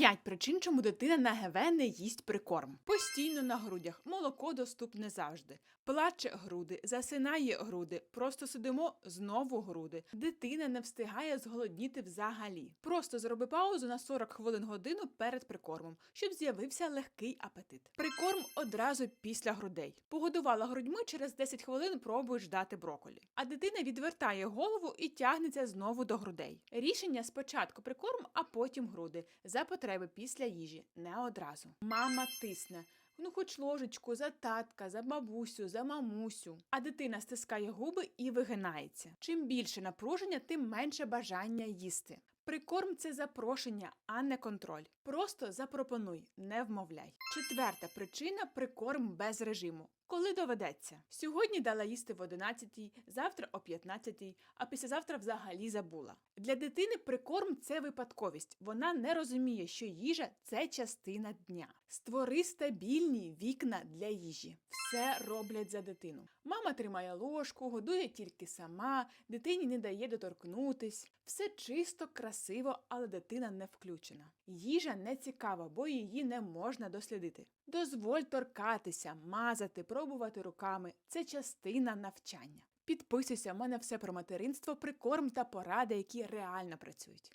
П'ять причин, чому дитина на ГВ не їсть прикорм. Постійно на грудях. Молоко доступне завжди. Плаче груди, засинає груди. Просто сидимо знову груди. Дитина не встигає зголодніти взагалі. Просто зроби паузу на 40 хвилин годину перед прикормом, щоб з'явився легкий апетит. Прикорм одразу після грудей. Погодувала грудьми через 10 хвилин пробуєш дати броколі. А дитина відвертає голову і тягнеться знову до грудей. Рішення спочатку прикорм, а потім груди. За потреби після їжі, не одразу. Мама тисне. Ну, хоч ложечку за татка, за бабусю, за мамусю. А дитина стискає губи і вигинається. Чим більше напруження, тим менше бажання їсти. Прикорм це запрошення, а не контроль. Просто запропонуй, не вмовляй. Четверта причина прикорм без режиму. Коли доведеться. Сьогодні дала їсти в 11, завтра о 15, а післязавтра взагалі забула. Для дитини прикорм це випадковість. Вона не розуміє, що їжа це частина дня. Створи стабільні вікна для їжі. Все роблять за дитину. Мама тримає ложку, годує тільки сама, дитині не дає доторкнутись. Все чисто, красиво, але дитина не включена. Їжа не цікава, бо її не можна дослідити. Дозволь торкатися, мазати, пробувати руками це частина навчання. Підписуйся, в мене все про материнство, прикорм та поради, які реально працюють.